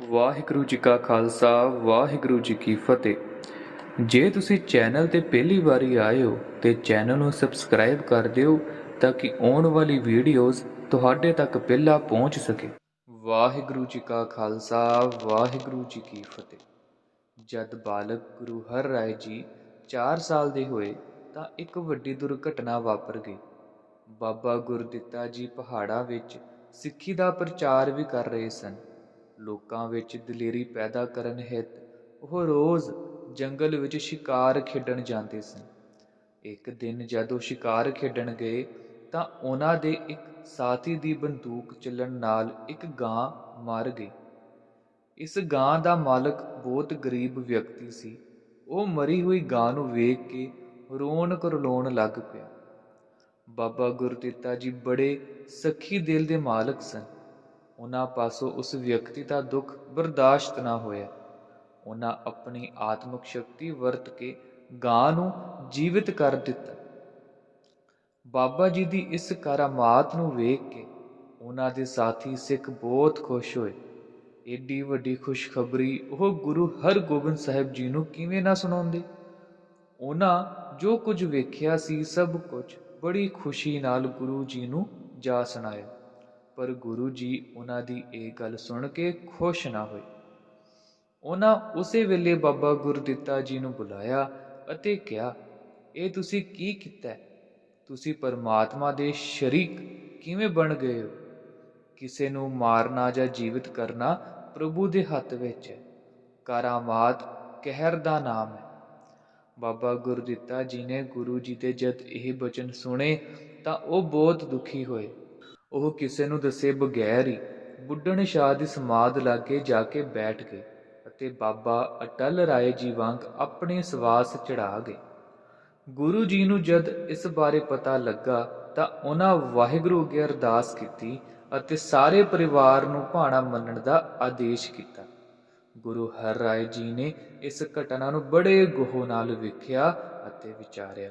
ਵਾਹਿਗੁਰੂ ਜੀ ਕਾ ਖਾਲਸਾ, ਵਾਹਿਗੁਰੂ ਜੀ ਕੀ ਫਤਿਹ। ਜੇ ਤੁਸੀਂ ਚੈਨਲ ਤੇ ਪਹਿਲੀ ਵਾਰੀ ਆਏ ਹੋ ਤੇ ਚੈਨਲ ਨੂੰ ਸਬਸਕ੍ਰਾਈਬ ਕਰ ਦਿਓ ਤਾਂ ਕਿ ਆਉਣ ਵਾਲੀ ਵੀਡੀਓਜ਼ ਤੁਹਾਡੇ ਤੱਕ ਪਹਿਲਾਂ ਪਹੁੰਚ ਸਕੇ। ਵਾਹਿਗੁਰੂ ਜੀ ਕਾ ਖਾਲਸਾ, ਵਾਹਿਗੁਰੂ ਜੀ ਕੀ ਫਤਿਹ। ਜਦ ਬਾਲਕ ਗੁਰੂ ਹਰ ਰਾਏ ਜੀ 4 ਸਾਲ ਦੇ ਹੋਏ ਤਾਂ ਇੱਕ ਵੱਡੀ ਦੁਰਘਟਨਾ ਵਾਪਰ ਗਈ। ਬਾਬਾ ਗੁਰਦਿੱਤਾ ਜੀ ਪਹਾੜਾਂ ਵਿੱਚ ਸਿੱਖੀ ਦਾ ਪ੍ਰਚਾਰ ਵੀ ਕਰ ਰਹੇ ਸਨ। ਲੋਕਾਂ ਵਿੱਚ ਦਲੇਰੀ ਪੈਦਾ ਕਰਨ ਹਿੱਤ ਉਹ ਰੋਜ਼ ਜੰਗਲ ਵਿੱਚ ਸ਼ਿਕਾਰ ਖੇਡਣ ਜਾਂਦੇ ਸਨ। ਇੱਕ ਦਿਨ ਜਦ ਉਹ ਸ਼ਿਕਾਰ ਖੇਡਣ ਗਏ ਤਾਂ ਉਹਨਾਂ ਦੇ ਇੱਕ ਸਾਥੀ ਦੀ ਬੰਦੂਕ ਚੱਲਣ ਨਾਲ ਇੱਕ ਗਾਂ ਮਰ ਗਈ। ਇਸ ਗਾਂ ਦਾ ਮਾਲਕ ਬਹੁਤ ਗਰੀਬ ਵਿਅਕਤੀ ਸੀ। ਉਹ ਮਰੀ ਹੋਈ ਗਾਂ ਨੂੰ ਵੇਖ ਕੇ ਰੋਣ ਕਰਲਾਉਣ ਲੱਗ ਪਿਆ। ਬਾਬਾ ਗੁਰਦਿੱਤਾ ਜੀ ਬੜੇ ਸਖੀ ਦਿਲ ਦੇ ਮਾਲਕ ਸਨ। ਉਹਨਾਂ ਪਾਸੋਂ ਉਸ ਵਿਅਕਤੀ ਦਾ ਦੁੱਖ ਬਰਦਾਸ਼ਤ ਨਾ ਹੋਇਆ। ਉਹਨਾਂ ਆਪਣੀ ਆਤਮਿਕ ਸ਼ਕਤੀ ਵਰਤ ਕੇ ਗਾਂ ਨੂੰ ਜੀਵਿਤ ਕਰ ਦਿੱਤਾ। ਬਾਬਾ ਜੀ ਦੀ ਇਸ ਕਰਾਮਾਤ ਨੂੰ ਵੇਖ ਕੇ ਉਹਨਾਂ ਦੇ ਸਾਥੀ ਸਿੱਖ ਬਹੁਤ ਖੁਸ਼ ਹੋਏ। ਏਡੀ ਵੱਡੀ ਖੁਸ਼ਖਬਰੀ ਉਹ ਗੁਰੂ ਹਰਗੋਬਿੰਦ ਸਾਹਿਬ ਜੀ ਨੂੰ ਕਿਵੇਂ ਨਾ ਸੁਣਾਉਂਦੇ। ਉਹਨਾਂ ਜੋ ਕੁਝ ਵੇਖਿਆ ਸੀ ਸਭ ਕੁਝ ਬੜੀ ਖੁਸ਼ੀ ਨਾਲ ਗੁਰੂ ਜੀ ਨੂੰ ਜਾ ਸੁਣਾਇਆ। ਪਰ ਗੁਰੂ ਜੀ ਉਹਨਾਂ ਦੀ ਇਹ ਗੱਲ ਸੁਣ ਕੇ ਖੁਸ਼ ਨਾ ਹੋਏ। ਉਹਨਾਂ ਉਸੇ ਵੇਲੇ ਬਾਬਾ ਗੁਰਦਿੱਤਾ ਜੀ ਨੂੰ ਬੁਲਾਇਆ ਅਤੇ ਕਿਹਾ, ਇਹ ਤੁਸੀਂ ਕੀ ਕੀਤਾ? ਤੁਸੀਂ ਪਰਮਾਤਮਾ ਦੇ ਸ਼ਰੀਕ ਕਿਵੇਂ ਬਣ ਗਏ ਹੋ? ਕਿਸੇ ਨੂੰ ਮਾਰਨਾ ਜਾਂ ਜੀਵਿਤ ਕਰਨਾ ਪ੍ਰਭੂ ਦੇ ਹੱਥ ਵਿੱਚ ਹੈ। ਕਰਾਮਾਤ ਕਹਿਰ ਦਾ ਨਾਮ ਹੈ। ਬਾਬਾ ਗੁਰਦਿੱਤਾ ਜੀ ਨੇ ਗੁਰੂ ਜੀ ਦੇ ਜਦ ਇਹ ਬਚਨ ਸੁਣੇ ਤਾਂ ਉਹ ਬਹੁਤ ਦੁਖੀ ਹੋਏ। ਉਹ ਕਿਸੇ ਨੂੰ ਦੱਸੇ ਬਗੈਰ ਹੀ ਬੁੱਢਣ ਸ਼ਾਹ ਦੀ ਸਮਾਧ ਲਾਗੇ ਜਾ ਕੇ ਬੈਠ ਗਏ ਅਤੇ ਬਾਬਾ ਅਟਲ ਰਾਏ ਜੀ ਵਾਂਗ ਆਪਣੇ ਸਵਾਸ ਚੜਾ ਗਏ। ਗੁਰੂ ਜੀ ਨੂੰ ਜਦ ਇਸ ਬਾਰੇ ਪਤਾ ਲੱਗਾ ਤਾਂ ਉਹਨਾਂ ਵਾਹਿਗੁਰੂ ਅੱਗੇ ਅਰਦਾਸ ਕੀਤੀ ਅਤੇ ਸਾਰੇ ਪਰਿਵਾਰ ਨੂੰ ਭਾਣਾ ਮੰਨਣ ਦਾ ਆਦੇਸ਼ ਕੀਤਾ। ਗੁਰੂ ਹਰ ਰਾਏ ਜੀ ਨੇ ਇਸ ਘਟਨਾ ਨੂੰ ਬੜੇ ਗੋਹ ਨਾਲ ਵੇਖਿਆ ਅਤੇ ਵਿਚਾਰਿਆ।